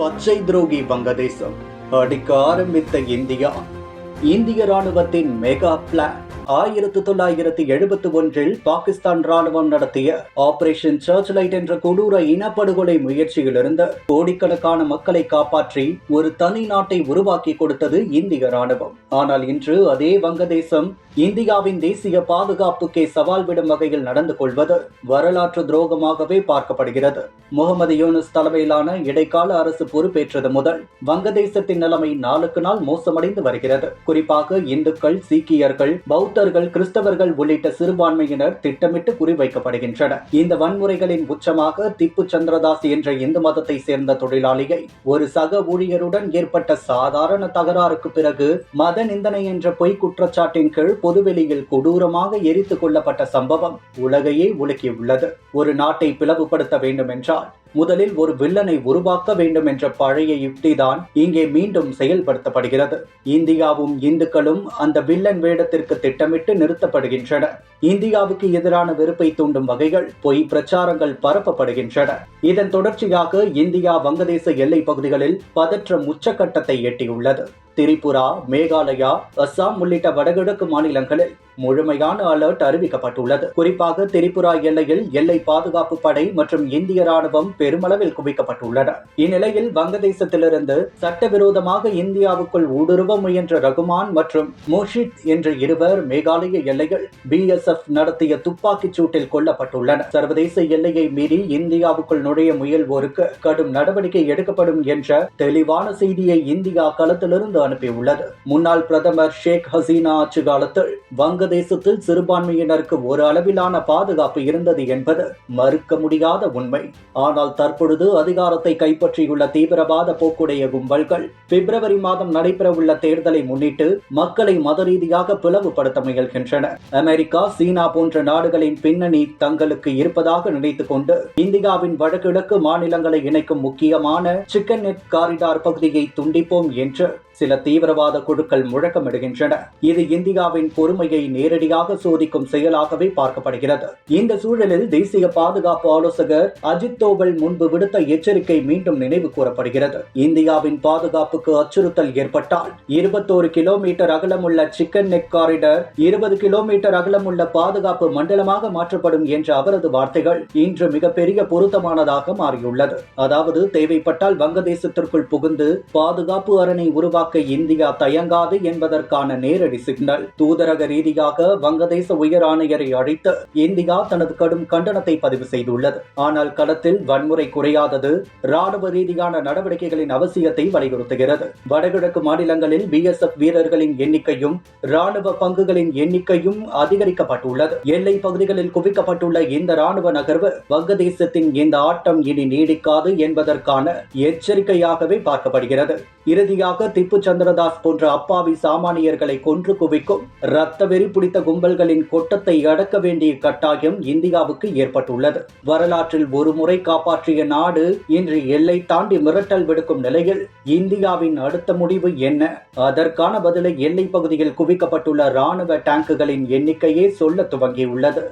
பச்சை துரோகி வங்கதேசம். அடிக்க ஆரம்பித்த இந்தியா இந்திய ராணுவத்தின் மெகா பிளான் ஆயிரத்து தொள்ளாயிரத்தி எழுபத்தி ஒன்றில் பாகிஸ்தான் ராணுவம் நடத்திய ஆபரேஷன் சர்ச் லைட் என்ற கொடூர இனப்படுகொலை முயற்சியிலிருந்து கோடிக்கணக்கான மக்களை காப்பாற்றி ஒரு தனி நாட்டை உருவாக்கி கொடுத்தது இந்திய ராணுவம் ஆனால் இன்று அதே வங்கதேசம் இந்தியாவின் தேசிய பாதுகாப்புக்கே சவால் விடும் வகையில் நடந்து கொள்வது வரலாற்று துரோகமாகவே பார்க்கப்படுகிறது. முகமது யூனுஸ் தலைமையிலான இடைக்கால அரசு பொறுப்பேற்றது முதல் வங்கதேசத்தின் நிலைமை நாளுக்கு நாள் மோசமடைந்து வருகிறது. குறிப்பாக இந்துக்கள் சீக்கியர்கள் பௌத்த பௌத்தர்கள் கிறிஸ்தவர்கள் உள்ளிட்ட சிறுபான்மையினர் திட்டமிட்டு குறிவைக்கப்படுகின்றனர். இந்த வன்முறைகளின் உச்சமாக திப்பு சந்திரதாஸ் என்ற இந்து மதத்தை சேர்ந்த தொழிலாளியை ஒரு சக ஊழியருடன் ஏற்பட்ட சாதாரண தகராறுக்கு பிறகு மத நிந்தனை என்ற பொய் குற்றச்சாட்டின் கீழ் பொதுவெளியில் கொடூரமாக எரித்து கொள்ளப்பட்ட சம்பவம் உலகையே உலுக்கியுள்ளது. ஒரு நாட்டை பிளவுபடுத்த வேண்டும் என்றால் முதலில் ஒரு வில்லனை உருவாக்க வேண்டும் என்ற பழைய யுக்திதான் இங்கே மீண்டும் செயல்படுத்தப்படுகிறது. இந்தியாவும் இந்துக்களும் அந்த வில்லன் வேடத்திற்கு திட்டமிட்டு நிறுத்தப்படுகின்றன. இந்தியாவுக்கு எதிரான வெறுப்பை தூண்டும் வகைகள் பொய் பிரச்சாரங்கள் பரப்பப்படுகின்றன. இதன் தொடர்ச்சியாக இந்தியா வங்கதேச எல்லை பகுதிகளில் பதற்றம் உச்சக்கட்டத்தை எட்டியுள்ளது. திரிபுரா மேகாலயா அஸ்ஸாம் உள்ளிட்ட வடகிழக்கு மாநிலங்களில் முழுமையான அலர்ட் அறிவிக்கப்பட்டுள்ளது. குறிப்பாக திரிபுரா எல்லையில் எல்லை பாதுகாப்பு படை மற்றும் இந்திய ராணுவம் பெருமளவில் குவிக்கப்பட்டுள்ளன. இந்நிலையில் வங்கதேசத்திலிருந்து சட்டவிரோதமாக இந்தியாவுக்குள் ஊடுருவ முயன்ற ரகுமான் மற்றும் முர்ஷித் என்ற இருவர் மேகாலய எல்லையில் பிஎஸ்எஃப் நடத்திய துப்பாக்கிச் சூட்டில் கொல்லப்பட்டுள்ளனர். சர்வதேச எல்லையை மீறி இந்தியாவுக்குள் நுழைய முயல்வோருக்கு கடும் நடவடிக்கை எடுக்கப்படும் என்ற தெளிவான செய்தியை இந்தியா களத்திலிருந்து அனுப்பியுள்ளது. முன்னாள் பிரதமர் ஷேக் ஹசீனா ஆட்சி காலத்தில் வங்க பிரதேசத்தில் சிறுபான்மையினருக்கு ஒரு அளவிலான பாதுகாப்பு இருந்தது என்பது மறுக்க முடியாத உண்மை. ஆனால் தற்பொழுது அதிகாரத்தை கைப்பற்றியுள்ள தீவிரவாத போக்குடைய கும்பல்கள் பிப்ரவரி மாதம் நடைபெறவுள்ள தேர்தலை முன்னிட்டு மக்களை மத ரீதியாக பிளவுபடுத்த முயல்கின்றன. அமெரிக்கா சீனா போன்ற நாடுகளின் பின்னணி தங்களுக்கு இருப்பதாக நினைத்துக் கொண்டு இந்தியாவின் வடகிழக்கு மாநிலங்களை இணைக்கும் முக்கியமான சிக்கன் நெட் காரிடார் பகுதியை துண்டிப்போம் என்று சில தீவிரவாத குழுக்கள் முழக்கமிடுகின்றன. இது இந்தியாவின் பொறுமையை நேரடியாக சோதிக்கும் செயலாகவே பார்க்கப்படுகிறது. இந்த சூழலில் தேசிய பாதுகாப்பு ஆலோசகர் அஜித் தோவல் முன்பு விடுத்த எச்சரிக்கை மீண்டும் நினைவு கூறப்படுகிறது. இந்தியாவின் பாதுகாப்புக்கு அச்சுறுத்தல் ஏற்பட்டால் இருபத்தோரு கிலோமீட்டர் அகலமுள்ள சிக்கன் நெக் காரிடர் இருபது கிலோமீட்டர் அகலமுள்ள பாதுகாப்பு மண்டலமாக மாற்றப்படும் என்ற அவரது வார்த்தைகள் இன்று மிகப்பெரிய பொருத்தமானதாக மாறியுள்ளது. அதாவது தேவைப்பட்டால் வங்கதேசத்திற்குள் புகுந்து பாதுகாப்பு அரணை உருவாக்க இந்தியா தயங்காது என்பதற்கான நேரடி சிக்னல். தூதரக ரீதியாக வங்கதேச உயர் ஆணையரை அழைத்து இந்தியா தனது கடும் கண்டனத்தை பதிவு செய்துள்ளது. ஆனால் களத்தில் வன்முறை குறையாதது ராணுவ ரீதியான நடவடிக்கைகளின் அவசியத்தை வலியுறுத்துகிறது. வடகிழக்கு மாநிலங்களில் பிஎஸ்எஃப் வீரர்களின் எண்ணிக்கையும் ராணுவ பங்குகளின் எண்ணிக்கையும் அதிகரிக்கப்பட்டுள்ளது. எல்லை பகுதிகளில் குவிக்கப்பட்டுள்ள இந்த ராணுவ நகர்வு வங்கதேசத்தின் இந்த ஆட்டம் இனி நீடிக்காது என்பதற்கான எச்சரிக்கையாகவே பார்க்கப்படுகிறது. இறுதியாக திப்பு சந்திரதாஸ் போன்ற அப்பாவி சாமானியர்களை கொன்று குவிக்கும் இரத்த வெறி பிடித்த கும்பல்களின் கொட்டத்தை அடக்க வேண்டிய கட்டாயம் இந்தியாவுக்கு ஏற்பட்டுள்ளது. வரலாற்றில் ஒரு முறை காப்பாற்றிய நாடு இன்று எல்லை தாண்டி மிரட்டல் விடுக்கும் நிலையில் இந்தியாவின் அடுத்த முடிவு என்ன? அதற்கான பதிலை எல்லை பகுதியில் குவிக்கப்பட்டுள்ள ராணுவ டேங்குகளின் எண்ணிக்கையே சொல்ல துவங்கியுள்ளது.